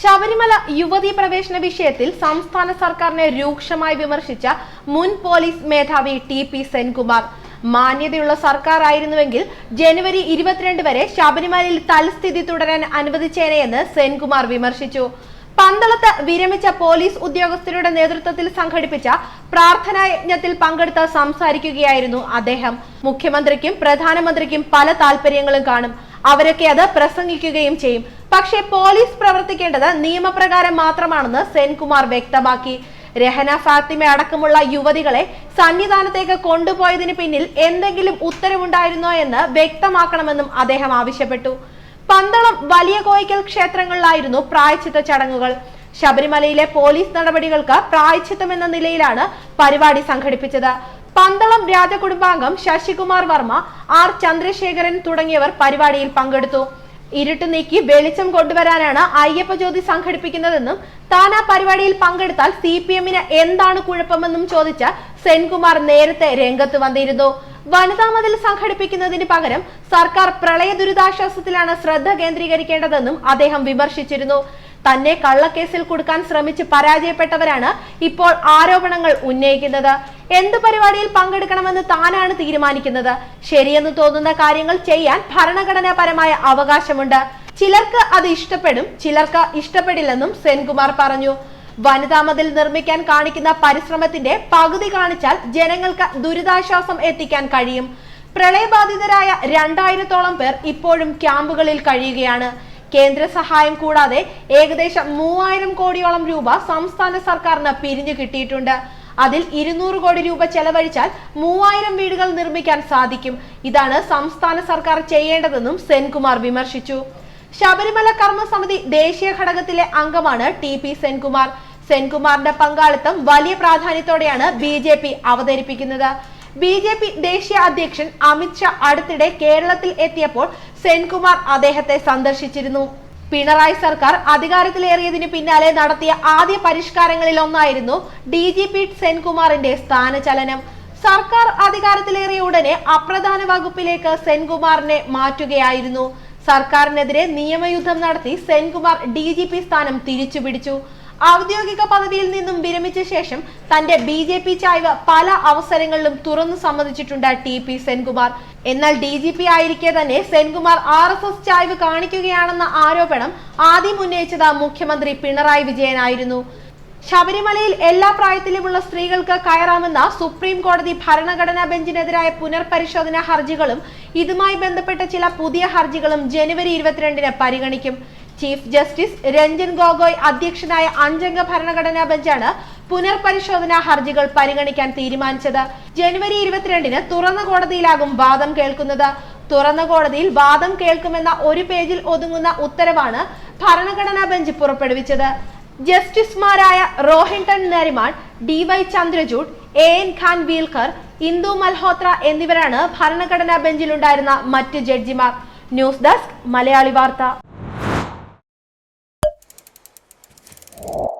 ശബരിമല യുവതീ പ്രവേശന വിഷയത്തിൽ സംസ്ഥാന സർക്കാരിനെ രൂക്ഷമായി വിമർശിച്ച മുൻ പോലീസ് മേധാവി ടി പി സെൻകുമാർ. മാന്യതയുള്ള സർക്കാർ ആയിരുന്നുവെങ്കിൽ ജനുവരി ഇരുപത്തിരണ്ട് വരെ ശബരിമലയിൽ തൽസ്ഥിതി തുടരാൻ അനുവദിച്ചേനെയെന്ന് സെൻകുമാർ വിമർശിച്ചു. പന്തളത്ത് വിരമിച്ച പോലീസ് ഉദ്യോഗസ്ഥരുടെ നേതൃത്വത്തിൽ സംഘടിപ്പിച്ച പ്രാർത്ഥനാ യജ്ഞത്തിൽ പങ്കെടുത്ത് സംസാരിക്കുകയായിരുന്നു അദ്ദേഹം. മുഖ്യമന്ത്രിക്കും പ്രധാനമന്ത്രിക്കും പല താല്പര്യങ്ങളും കാണും. അവരൊക്കെ അത് പ്രസംഗിക്കുകയും ചെയ്യും. പക്ഷേ പോലീസ് പ്രവർത്തിക്കേണ്ടത് നിയമപ്രകാരം മാത്രമാണെന്ന് സെൻകുമാർ വ്യക്തമാക്കി. രഹന ഫാത്തിമ അടക്കമുള്ള യുവതികളെ സന്നിധാനത്തേക്ക് കൊണ്ടുപോയതിന് പിന്നിൽ എന്തെങ്കിലും ഉത്തരവുണ്ടായിരുന്നോ എന്ന് വ്യക്തമാക്കണമെന്നും അദ്ദേഹം ആവശ്യപ്പെട്ടു. പന്തളം വലിയ കോയിക്കൽ ക്ഷേത്രങ്ങളിലായിരുന്നു പ്രായച്ചിത്ത ചടങ്ങുകൾ. ശബരിമലയിലെ പോലീസ് നടപടികൾക്ക് പ്രായച്ചിത്തം എന്ന നിലയിലാണ് പരിപാടി സംഘടിപ്പിച്ചത്. പന്തളം രാജകുടുംബാംഗം ശശികുമാർ വർമ്മ ആർ ചന്ദ്രശേഖരൻ തുടങ്ങിയവർ പരിപാടിയിൽ പങ്കെടുത്തു. ഇരുട്ട് നീക്കി വെളിച്ചം കൊണ്ടുവരാനാണ് അയ്യപ്പ ജ്യോതി സംഘടിപ്പിക്കുന്നതെന്നും താൻ ആ പരിപാടിയിൽ പങ്കെടുത്താൽ സി പി എമ്മിന് എന്താണ് കുഴപ്പമെന്നും ചോദിച്ച സെൻകുമാർ നേരത്തെ രംഗത്ത് വന്നിരുന്നു. വനിതാ മതിൽ സംഘടിപ്പിക്കുന്നതിന് പകരം സർക്കാർ പ്രളയ ദുരിതാശ്വാസത്തിലാണ് ശ്രദ്ധ കേന്ദ്രീകരിക്കേണ്ടതെന്നും അദ്ദേഹം വിമർശിച്ചിരുന്നു. തന്നെ കള്ളക്കേസിൽ കൊടുക്കാൻ ശ്രമിച്ച് പരാജയപ്പെട്ടവരാണ് ഇപ്പോൾ ആരോപണങ്ങൾ ഉന്നയിക്കുന്നത്. എന്ത് പരിപാടിയിൽ പങ്കെടുക്കണമെന്ന് താനാണ് തീരുമാനിക്കുന്നത്? ശരിയെന്ന് തോന്നുന്ന കാര്യങ്ങൾ ചെയ്യാൻ ഭരണഘടനാപരമായ അവകാശമുണ്ട്. ചിലർക്ക് അത് ഇഷ്ടപ്പെടും ചിലർക്ക് ഇഷ്ടപ്പെടില്ലെന്നും സെൻകുമാർ പറഞ്ഞു. വനിതാ മതിൽ നിർമ്മിക്കാൻ കാണിക്കുന്ന പരിശ്രമത്തിന്റെ പകുതി കാണിച്ചാൽ ജനങ്ങൾക്ക് ദുരിതാശ്വാസം എത്തിക്കാൻ കഴിയും. പ്രളയബാധിതരായ രണ്ടായിരത്തോളം പേർ ഇപ്പോഴും ക്യാമ്പുകളിൽ കഴിയുകയാണ്. കേന്ദ്ര സഹായം കൂടാതെ ഏകദേശം മൂവായിരം കോടിയോളം രൂപ സംസ്ഥാന സർക്കാരിന് പിരിഞ്ഞു കിട്ടിയിട്ടുണ്ട്. അതിൽ ഇരുന്നൂറ് കോടി രൂപ ചെലവഴിച്ചാൽ മൂവായിരം വീടുകൾ നിർമ്മിക്കാൻ സാധിക്കും. ഇതാണ് സംസ്ഥാന സർക്കാർ ചെയ്യേണ്ടതെന്നും സെൻകുമാർ വിമർശിച്ചു. ശബരിമല കർമ്മസമിതി ദേശീയ ഘടകത്തിലെ അംഗമാണ് ടി പി സെൻകുമാർ. സെൻകുമാറിന്റെ പങ്കാളിത്തം വലിയ പ്രാധാന്യത്തോടെയാണ് ബി അവതരിപ്പിക്കുന്നത്. ബി ജെ പി ദേശീയ അധ്യക്ഷൻ അമിത്ഷാ അടുത്തിടെ കേരളത്തിൽ എത്തിയപ്പോൾ സെൻകുമാർ അദ്ദേഹത്തെ സന്ദർശിച്ചിരുന്നു. പിണറായി സർക്കാർ അധികാരത്തിലേറിയതിനു പിന്നാലെ നടത്തിയ ആദ്യ പരിഷ്കാരങ്ങളിൽ ഒന്നായിരുന്നു ഡി ജി പി സെൻകുമാറിന്റെ സ്ഥാനചലനം. സർക്കാർ അധികാരത്തിലേറിയ ഉടനെ അപ്രധാന വകുപ്പിലേക്ക് സെൻകുമാറിനെ മാറ്റുകയായിരുന്നു. സർക്കാരിനെതിരെ നിയമയുദ്ധം നടത്തി സെൻകുമാർ ഡി ജി പി സ്ഥാനം തിരിച്ചുപിടിച്ചു. ഔദ്യോഗിക പദവിയിൽ നിന്നും വിരമിച്ച ശേഷം തന്റെ ബി ജെ പി ചായ്വ് പല അവസരങ്ങളിലും തുറന്നു സമ്മതിച്ചിട്ടുണ്ട് ടി പി സെൻകുമാർ. എന്നാൽ ഡി ജി പി ആയിരിക്കെ തന്നെ സെൻകുമാർ ആർ എസ് എസ് ചായ്വ് കാണിക്കുകയാണെന്ന ആരോപണം ആദ്യം ഉന്നയിച്ചത് മുഖ്യമന്ത്രി പിണറായി വിജയനായിരുന്നു. ശബരിമലയിൽ എല്ലാ പ്രായത്തിലുമുള്ള സ്ത്രീകൾക്ക് കയറാമെന്ന സുപ്രീം കോടതി ഭരണഘടനാ ബെഞ്ചിനെതിരായ പുനർപരിശോധനാ ഹർജികളും ഇതുമായി ബന്ധപ്പെട്ട ചില പുതിയ ഹർജികളും ജനുവരി ഇരുപത്തിരണ്ടിന് പരിഗണിക്കും. ചീഫ് ജസ്റ്റിസ് രഞ്ജൻ ഗൊഗോയ് അധ്യക്ഷനായ അഞ്ചംഗ ഭരണഘടനാ ബെഞ്ചാണ് പുനർപരിശോധനാ ഹർജികൾ പരിഗണിക്കാൻ തീരുമാനിച്ചത്. ജനുവരി ഇരുപത്തിരണ്ടിന് തുറന്ന കോടതിയിലാകും വാദം കേൾക്കുന്നത്. തുറന്ന കോടതിയിൽ വാദം കേൾക്കുമെന്ന ഒരു പേജിൽ ഒതുങ്ങുന്ന ഉത്തരവാണ് ഭരണഘടനാ ബെഞ്ച് പുറപ്പെടുവിച്ചത്. ജസ്റ്റിസുമാരായ Rohinton Nariman D Y Chandrachud A N Khanwilkar Indu Malhotra എന്നിവരാണ് ഭരണഘടനാ ബെഞ്ചിലുണ്ടായിരുന്ന മറ്റ് ജഡ്ജിമാർ. ന്യൂസ് ഡെസ്ക് മലയാളി വാർത്ത. you